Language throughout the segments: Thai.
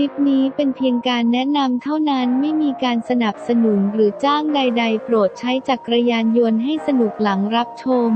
ลิปนี้เป็นเพียงการแนะนำเท่านั้นไม่มีการสนับสนุนหรือจ้างใด ๆ โปรดใช้จักรยานยนต์ให้สนุกหลังรับชม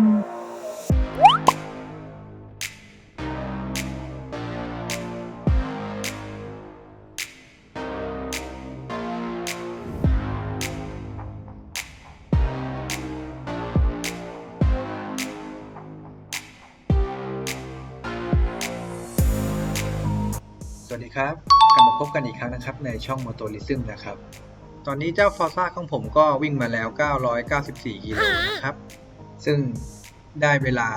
สวัสดีครับ กลับมาพบกันอีกครั้งนะครับ ในช่อง m o t o r i s m นะครับ ตอนนี้เจ้า Forza ของผมก็วิ่งมาแล้ว 994กิโลนะครับ ซึ่งได้เวลา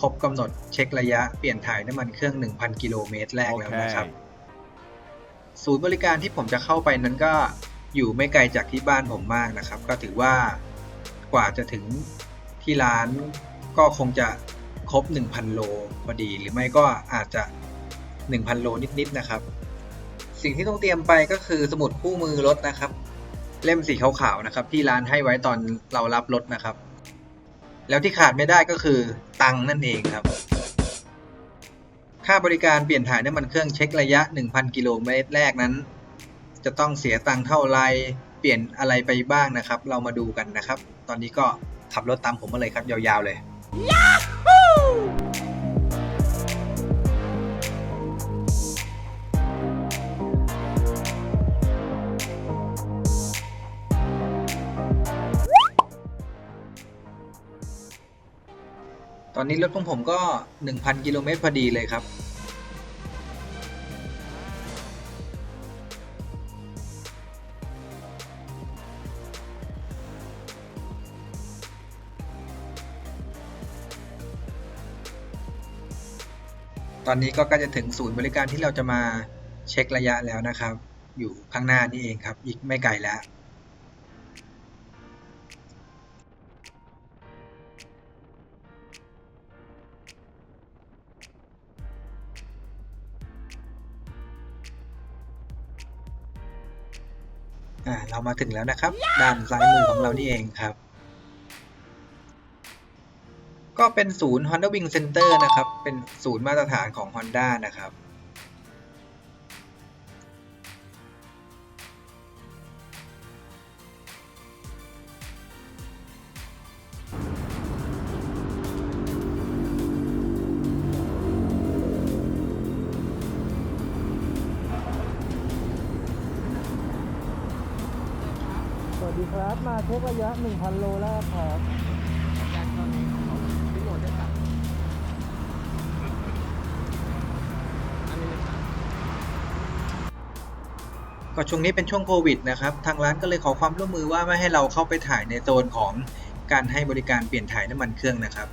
ครบกำหนดเช็คระยะเปลี่ยนถ่ายน้ำมันเครื่อง 1,000 กิโลเมตรแรกแล้วนะครับ ศูนย์บริการที่ผมจะเข้าไปนั้นก็อยู่ไม่ไกลจากที่บ้านผมมากนะครับ ก็ถือว่ากว่าจะถึงที่ร้านก็คงจะครบ 1,000 โลพอดี หรือไม่ก็อาจจะ 1,000 โลนิด ๆ นะครับ สิ่งที่ต้องเตรียมไปก็คือสมุดคู่มือรถนะครับ เล่มสีขาวๆนะครับ ที่ร้านให้ไว้ตอนเรารับรถนะครับ แล้วที่ขาดไม่ได้ก็คือตังนั่นเองครับ ค่าบริการเปลี่ยนถ่ายน้ำมันเครื่องเช็คระยะ 1,000 กิโลเมตรแรกนั้น จะต้องเสียตังเท่าไรเปลี่ยนอะไรไปบ้างนะครับ เรามาดูกันนะครับ ตอนนี้ก็ขับรถตามผมมาเลยครับยาวๆเลยต อนนี้รถของผมก็ 1,000 กิโลเมตรพอดีเลยครับ ตอนนี้ก็ใกล้จะถึงศูนย์บริการที่เราจะมาเช็คระยะแล้วนะครับ อยู่ข้างหน้านี่เองครับ อีกไม่ไกลแล้ว อ่าเรามาถึงแล้วนะครับ ด้านซ้ายมือของเรานี่เองครับ ก็เป็นศูนย์ Honda Wing Center นะครับ เป็นศูนย์มาตรฐานของ Honda นะครับ ครับ มาเช็คระยะ 1,000 โลแล้วครับ ก็ช่วงนี้เป็นช่วงโควิดนะครับ ทางร้านก็เลยขอความร่วมมือว่าไม่ให้เราเข้าไปถ่ายในโซนของการให้บริการเปลี่ยนถ่ายน้ำมันเครื่องนะครับ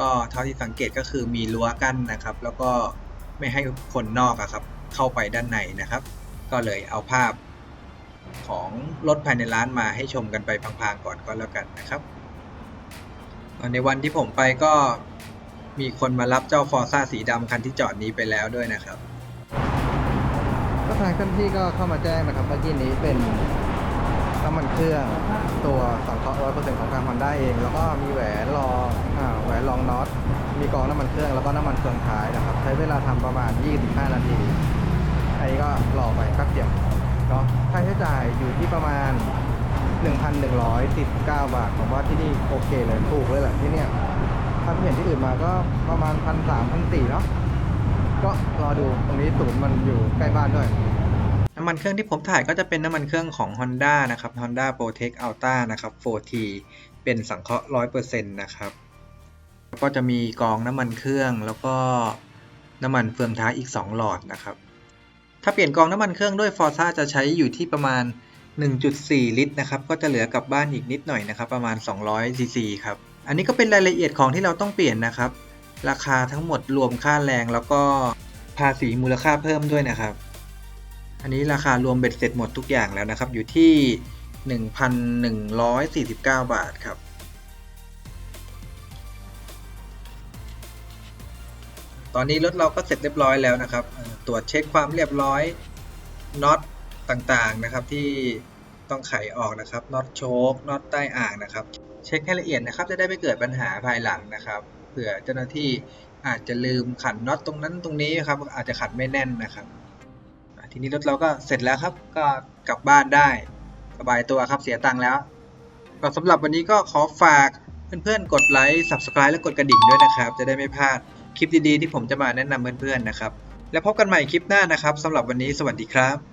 ก็เท่าที่สังเกตก็คือมีรั้วกั้นนะครับ แล้วก็ไม่ให้คนนอกอครับเข้าไปด้านในนะครับ ก็เลยเอาภาพ ของรถภายในร้านมาให้ชมกันไปพลางๆก่อนก็แล้วกันนะครับ ในวันที่ผมไปก็มีคนมารับเจ้าฟอร์ซ่าสีดำคันที่จอดนี้ไปแล้วด้วยนะครับ ก็ทางเจ้าหน้าที่ก็เข้ามาแจ้งนะครับเมื่อกี้นี้เป็นน้ำมันเครื่องตัวสังเคราะห์ร้อยเปอร์เซ็นต์ของทางฮอนด้าเอง แล้วก็มีแหวนรองอ่าแหวนรองน็อตมีกองน้ำมันเครื่องแล้วก็น้ำมันเฟืองท้ายนะครับ ใช้เวลาทำประมาณ 25 นาที จ่ายอยู่ที่ประมาณ 1,119 บาทผมว่าที่นี่โอเคเลยถูกเลยแหละที่เนี่ยถ้าเห็นที่อื่นมาก็ประมาณพันสามพันสี่เนาะก็รอดูตรงนี้ศูนย์มันอยู่ใกล้บ้านด้วย น้ำมันเครื่องที่ผมถ่ายก็จะเป็นน้ำมันเครื่องของ Honda นะครับ Honda Protect Ultra นะครับ 4T เป็นสังเคราะห์ 100%นะครับก็จะมีกองน้ำมันเครื่องแล้วก็น้ำมันเฟืองท้ายอีก 2 หลอดนะครับ ถ้าเปลี่ยนกองน้ำมันเครื่องด้วย Forza จะใช้อยู่ที่ประมาณ 1.4 ลิตรนะครับ ก็จะเหลือกลับบ้านอีกนิดหน่อยนะครับ ประมาณ 200 ซีซีครับ อันนี้ก็เป็นรายละเอียดของที่เราต้องเปลี่ยนนะครับ ราคาทั้งหมดรวมค่าแรงแล้วก็ภาษีมูลค่าเพิ่มด้วยนะครับ อันนี้ราคารวมเบ็ดเสร็จหมดทุกอย่างแล้วนะครับ อยู่ที่ 1,149 บาทครับ ตอนนี้รถเราก็เสร็จเรียบร้อยแล้วนะครับตรวจเช็คความเรียบร้อยน็อตต่างๆนะครับ ที่ต้องไขออกนะครับน็อตโชคน็อตใต้อ่างนะครับ เช็คให้ละเอียดนะครับ จะได้ไม่เกิดปัญหาภายหลังนะครับเผื่อเจ้าหน้าที่อาจจะลืมขันน็อตตรงนั้นตรงนี้ครับ อาจจะขันไม่แน่นนะครับทีนี้รถเราก็เสร็จแล้วครับ ก็กลับบ้านได้ สบายตัวครับเสียตังค์แล้วก็สำหรับวันนี้ก็ขอฝาก เพื่อนๆ กดไลค์ Subscribe และกดกระดิ่งด้วยนะครับ จะได้ไม่พลาดคลิปดีๆ ที่ผมจะมาแนะนำเพื่อนๆนะครับ แล้วพบกันใหม่คลิปหน้านะครับสำหรับวันนี้สวัสดีครับ